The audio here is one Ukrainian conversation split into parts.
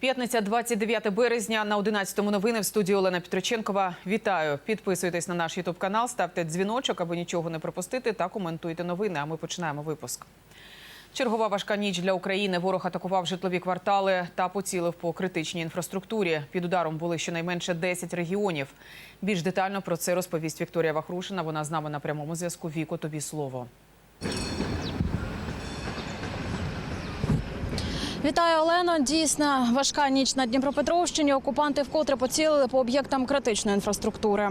П'ятниця, 29 березня на 11-му новини в студії Олена Петроченкова. Вітаю! Підписуйтесь на наш ютуб канал, ставте дзвіночок, аби нічого не пропустити, та коментуйте новини. А ми починаємо випуск. Чергова важка ніч для України. Ворог атакував житлові квартали та поцілив по критичній інфраструктурі. Під ударом були щонайменше 10 регіонів. Більш детально про це розповість Вікторія Вахрушина. Вона з нами на прямому зв'язку. Віко, тобі слово. Вітаю, Олено. Дійсно, важка ніч на Дніпропетровщині. Окупанти вкотре поцілили по об'єктам критичної інфраструктури.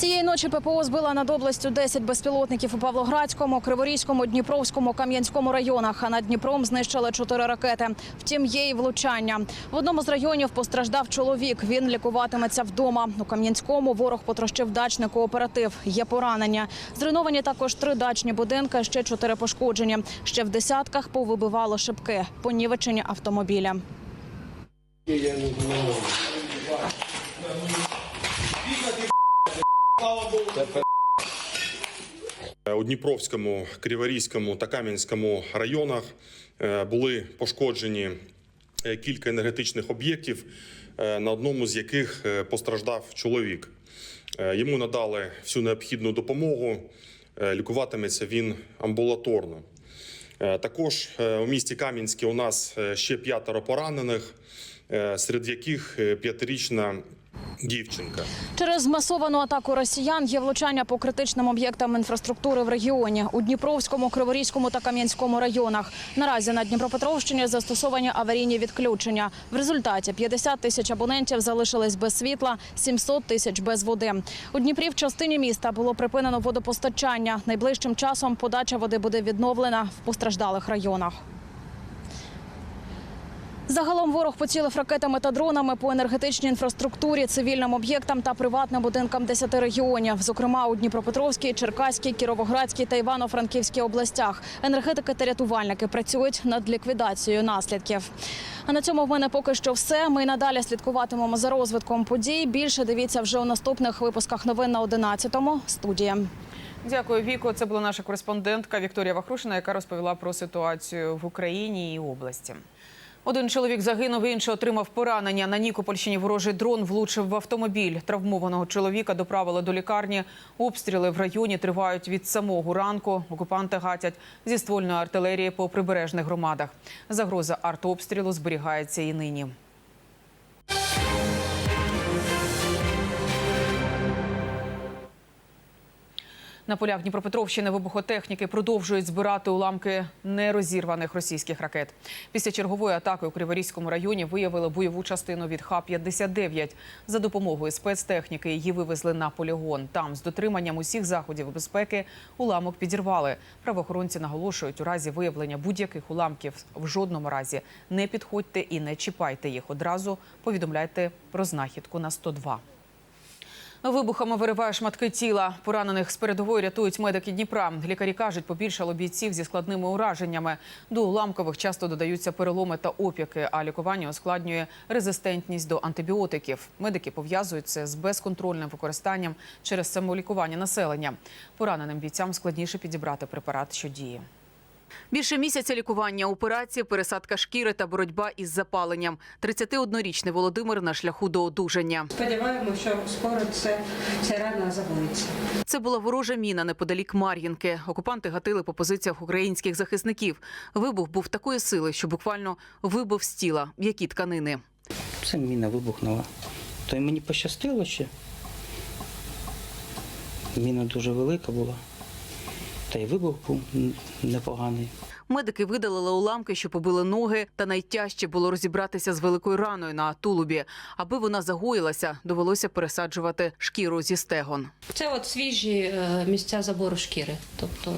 Цієї ночі ППО збила над областю 10 безпілотників у Павлоградському, Криворізькому, Дніпровському, Кам'янському районах. А над Дніпром знищили чотири ракети. Втім, є і влучання. В одному з районів постраждав чоловік. Він лікуватиметься вдома. У Кам'янському ворог потрощив дачний кооператив. Є поранення. Зруйновані також три дачні будинки, ще чотири пошкоджені. Ще в десятках повибивало шибки, понівечені автомобіля. У Дніпровському, Криворізькому та Кам'янському районах е, були пошкоджені е, кілька енергетичних об'єктів, е, на одному з яких постраждав чоловік. Йому надали всю необхідну допомогу. Лікуватиметься він амбулаторно. Також у місті Кам'янське у нас ще п'ятеро поранених, серед яких п'ятирічна дівчинка. Через масовану атаку росіян є влучання по критичним об'єктам інфраструктури в регіоні у Дніпровському, Криворізькому та Кам'янському районах. Наразі на Дніпропетровщині застосовані аварійні відключення. В результаті 50 тисяч абонентів залишились без світла, 700 тисяч без води. У Дніпрі в частині міста було припинено водопостачання. Найближчим часом подача води буде відновлена в постраждалих районах. Загалом ворог поцілив ракетами та дронами по енергетичній інфраструктурі, цивільним об'єктам та приватним будинкам 10 регіонів, зокрема у Дніпропетровській, Черкаській, Кіровоградській та Івано-Франківській областях. Енергетики та рятувальники працюють над ліквідацією наслідків. А на цьому в мене поки що все. Ми надалі слідкуватимемо за розвитком подій. Більше дивіться вже у наступних випусках новин на 11-му. Студія. Дякую, Віко. Це була наша кореспондентка Вікторія Вахрушина, яка розповіла про ситуацію в Україні і області. Один чоловік загинув, інший отримав поранення. На Нікопольщині ворожий дрон влучив в автомобіль. Травмованого чоловіка доправили до лікарні. Обстріли в районі тривають від самого ранку. Окупанти гатять зі ствольної артилерії по прибережних громадах. Загроза артобстрілу зберігається і нині. На полях Дніпропетровщини вибухотехніки продовжують збирати уламки нерозірваних російських ракет. Після чергової атаки у Криворізькому районі виявили бойову частину від Х-59. За допомогою спецтехніки її вивезли на полігон. Там з дотриманням усіх заходів безпеки уламок підірвали. Правоохоронці наголошують, у разі виявлення будь-яких уламків в жодному разі не підходьте і не чіпайте їх. Одразу повідомляйте про знахідку на 102. Вибухами вириває шматки тіла. Поранених з передової рятують медики Дніпра. Лікарі кажуть, побільшало бійців зі складними ураженнями. До уламкових часто додаються переломи та опіки, а лікування ускладнює резистентність до антибіотиків. Медики пов'язують це з безконтрольним використанням через самолікування населення. Пораненим бійцям складніше підібрати препарат, що діє. Більше місяця лікування, операції, пересадка шкіри та боротьба із запаленням. 31-річний Володимир на шляху до одужання. Сподіваємося, що скоро це, ця рана загоїться. Це була ворожа міна неподалік Мар'їнки. Окупанти гатили по позиціях українських захисників. Вибух був такої сили, що буквально вибив з тіла м'які тканини. Це міна вибухнула. То й мені пощастило ще. Міна дуже велика була. Та й вибух був непоганий. Медики видалили уламки, що побили ноги, та найтяжче було розібратися з великою раною на тулубі. Аби вона загоїлася, довелося пересаджувати шкіру зі стегон. Це от свіжі е, місця забору шкіри. Тобто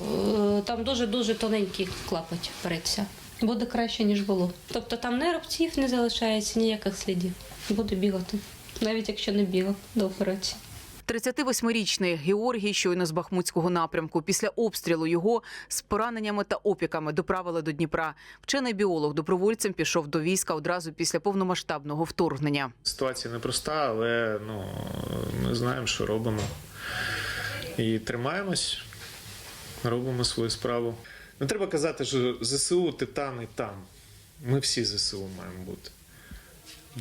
е, там дуже-дуже тоненький клапоть береться. Буде краще, ніж було. Тобто там не рубців не залишається, ніяких слідів. Буде бігати, навіть якщо не бігав до операції. 38-річний Георгій щойно з Бахмутського напрямку. Після обстрілу його з пораненнями та опіками доправили до Дніпра. Вчений біолог добровольцем пішов до війська одразу після повномасштабного вторгнення. Ситуація непроста, але ну, ми знаємо, що робимо. І тримаємось, робимо свою справу. Не треба казати, що ЗСУ титани там. Ми всі ЗСУ маємо бути.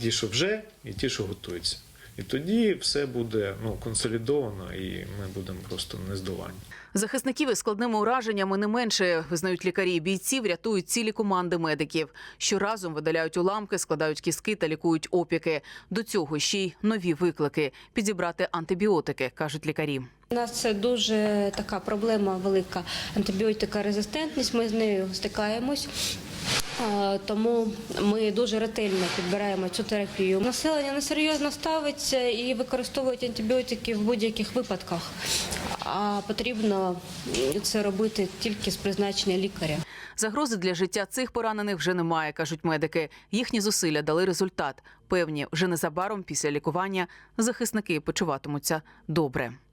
Ті, що вже, і ті, що готуються. І тоді все буде ну, консолідовано, і ми будемо просто нездоланні. Захисників із складними ураженнями не менше визнають лікарі. Бійців рятують цілі команди медиків, що разом видаляють уламки, складають кістки та лікують опіки. До цього ще й нові виклики підібрати антибіотики, кажуть лікарі. У нас це дуже така проблема велика антибіотикорезистентність. Ми з нею стикаємось. Тому ми дуже ретельно підбираємо цю терапію. Населення несерйозно ставиться і використовують антибіотики в будь-яких випадках. А потрібно це робити тільки з призначення лікаря. Загрози для життя цих поранених вже немає, кажуть медики. Їхні зусилля дали результат. Певні, вже незабаром після лікування захисники почуватимуться добре.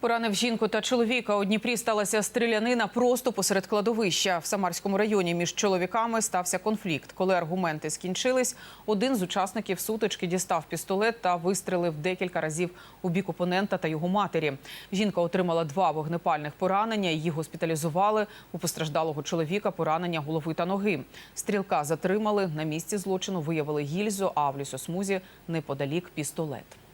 Поранив жінку та чоловіка. У Дніпрі сталася стрілянина просто посеред кладовища. В Самарському районі між чоловіками стався конфлікт. Коли аргументи скінчились, один з учасників сутички дістав пістолет та вистрелив декілька разів у бік опонента та його матері. Жінка отримала два вогнепальних поранення. Її госпіталізували. У постраждалого чоловіка поранення голови та ноги. Стрілка затримали. На місці злочину виявили гільзу, а в лісосмузі неподалік пістолет.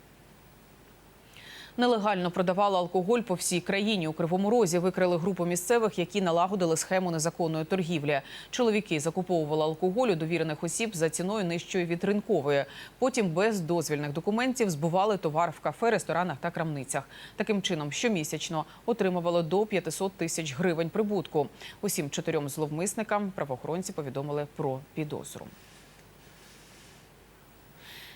Нелегально продавали алкоголь по всій країні. У Кривому Розі викрили групу місцевих, які налагодили схему незаконної торгівлі. Чоловіки закуповували алкоголь у довірених осіб за ціною нижчої від ринкової. Потім без дозвільних документів збували товар в кафе, ресторанах та крамницях. Таким чином, щомісячно отримували до 500 тисяч гривень прибутку. Усім чотирьом зловмисникам правоохоронці повідомили про підозру.